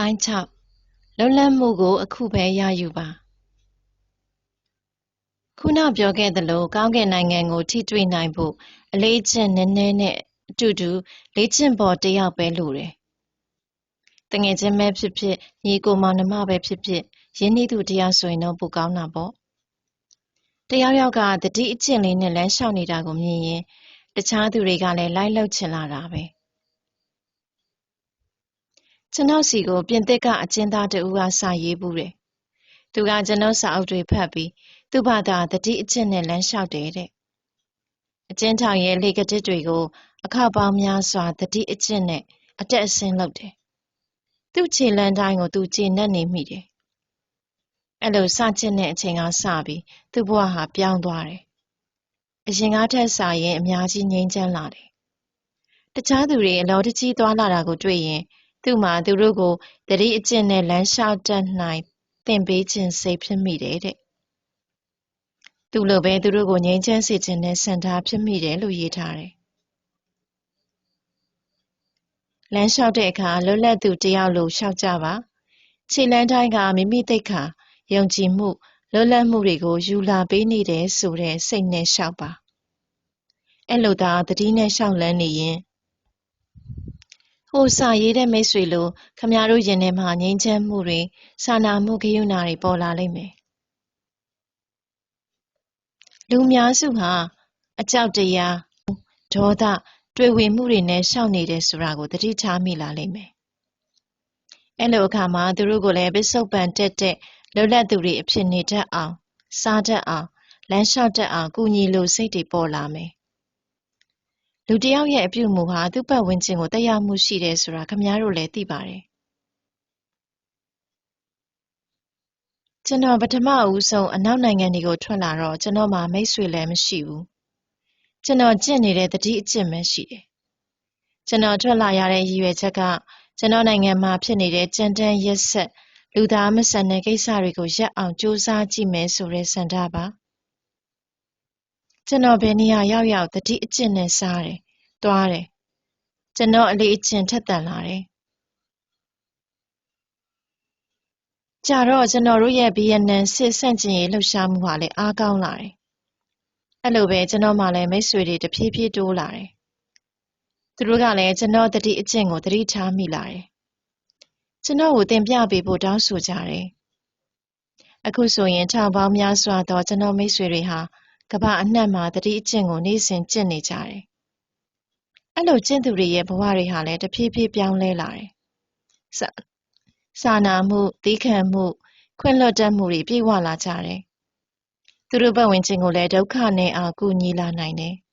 ပိုင်း6လွတ်လပ်မှုကို အခုပဲရယူပါခုနပြောခဲ့သလိုကောင်းကင်နိုင်ငံကိုထိတွေ့နိုင်ဖို့အလေးအကျင့်နည်းနည်းနဲ့အတူတူလေ့ကျင့်ပေါ်တစ်ယောက်ပဲလိုတယ်တငယ်ချင်းပဲဖြစ်ဖြစ်ညီကိုမောင်နှမပဲဖြစ်ဖြစ်ရင်းနှီးသူတရားဆိုရင်တော့ပိုကောင်းတာပေါ့တယောက်ယောက်ကတတိအကျင့်လေးနဲ့လမ်းလျှောက်နေတာကိုမြင်ရင်တခြားသူတွေကလည်းလိုက်လှုပ်ချင်လာတာပဲ ကျွန်တော်စီကိုပြင်သစ်ကအကျဉ်းသားတဦးကစာရေးဘူးတယ်။သူကကျွန်တော်စာအုပ်တွေဖတ်ပြီးသူ့ဘာသာတတိအကျင့်နဲ့လမ်းလျှောက်တယ်တဲ့။အကျဉ်းထောင်ရဲ့လေကတစ်တွေကို အခါပေါင်းများစွာတတိအကျင့်နဲ့အတက်အဆင်းလုပ်တယ်။သူ့ခြေလမ်းတိုင်းကိုသူကျေနပ်နေမိတယ်။အဲ့လိုစကျင့်တဲ့အချိန်ကစပြီးသူ့ဘဝဟာပြောင်းသွားတယ်။အရင်ကထက်စာရင်အများကြီးငြိမ်းချမ်းလာတယ်။တခြားသူတွေအလောတကြီးသွားလာတာကိုတွေ့ရင် သူ့မှာသူတို့ကိုသတိအကျင့်နဲ့လမ်းလျှောက်တတ်နိုင်သင်ပေးခြင်းစိတ်ဖြစ်မိတယ်တဲ့။သူ့လိုပဲသူတို့ကိုငြိမ်းချမ်းစေခြင်းနဲ့ဆန္ဒဖြစ်မိတယ်လို့ရေးထားတယ်။လမ်းလျှောက်တဲ့အခါလွတ်လပ်သူတယောက်လိုလျှောက်ကြပါ။ခြေလမ်းတိုင်းကမိမိသိက္ခာ၊ယုံကြည်မှု၊လွတ်လပ်မှုတွေကိုယူလာပေးနေတယ်ဆိုတဲ့စိတ်နဲ့လျှောက်ပါ။အဲ့လိုသာသတိနဲ့လျှောက်လှမ်းနေရင် ဟိုစာရေးတဲ့မိတ်ဆွေလိုခမတို့ရင်ထဲမှာငြိမ်းချမ်းမှုတွေစာနာမှုဂရုဏာတွေပေါ်လာလိမ့်မယ်လူများစုဟာအကြောက်တရားဒေါသတွေ့ဝေမှုတွေနဲ့ရှောက်နေတယ်ဆိုတာကိုသတိထားမိလာလိမ့်မယ်အဲ့လိုအခါမှာသူတို့ကိုလည်းပစ္စုပန်တက်တဲ့လွတ်လပ်သူတွေအဖြစ်နေတတ်အောင်စားတတ်အောင်လမ်းလျှောက်တတ်အောင်ကုညီလိုစိတ်တွေပေါ်လာမယ် လူတယောက်ရဲ့အပြုအမူဟာသူ့ပတ်ဝန်းကျင်ကိုသက်ရောက်မှုရှိတယ်ဆိုတာခင်ဗျားတို့လည်းသိပါတယ်ကျွန်တော်ပထမဦးဆုံးအနောက်နိုင်ငံတွေကိုထွက်လာတော့ကျွန်တော်မှာမိတ်ဆွေလည်းမရှိဘူးကျွန်တော်ကျင့်နေတဲ့တတိအကျင့်ပဲရှိတယ်ကျွန်တော်ထွက်လာရတဲ့ရည်ရွယ်ချက်ကကျွန်တော်နိုင်ငံမှာဖြစ်နေတဲ့ကြမ်းတမ်းရက်ဆက်လူသားမဆန်တဲ့ကိစ္စတွေကိုရပ်အောင်စူးစမ်းကြည့်မယ်ဆိုတဲ့ဆန္ဒပါ ကျွန်တော်ဘယ်နေရာရောက်ရောက်တတိအကျင့်နဲ့စားတယ်၊သွားတယ်။ကျွန်တော့အလေ့အကျင့်ထက်သန်လာတယ်။ကြာတော့ကျွန်တော်တို့ရဲ့ဗီယက်နမ်စစ်ဆန့်ကျင်ရေးလှုပ်ရှားမှုဟာလည်းအားကောင်းလာတယ်။အဲ့လိုပဲကျွန်တော်မှလည်းမိတ်ဆွေတွေတဖြည်းဖြည်းတိုးလာတယ်။သူတို့ကလည်းကျွန်တော်တတိအကျင့်ကိုသတိထားမိလာတယ်။ကျွန်တော်ကိုသင်ပြပေးဖို့တောင်းဆိုကြတယ်။အခုဆိုရင်ထောင်ပေါင်းများစွာသောကျွန်တော်မိတ်ဆွေတွေဟာ ကမ္ဘာအနှံ့မှာသတိအကျင့်ကိုနေ့စဉ်ကျင့်နေကြတယ်။အဲ့လိုကျင့်သူတွေရဲ့ဘဝတွေဟာလည်းတဖြည်းဖြည်းပြောင်းလဲလာတယ်။စာစာနာမှု၊သည်းခံမှု၊ခွင့်လွှတ်တတ်မှုတွေပြည့်ဝလာကြတယ်။သူတို့ပတ်ဝန်းကျင်ကိုလည်းဒုက္ခနည်းအောင်ကူညီလာနိုင်တယ်။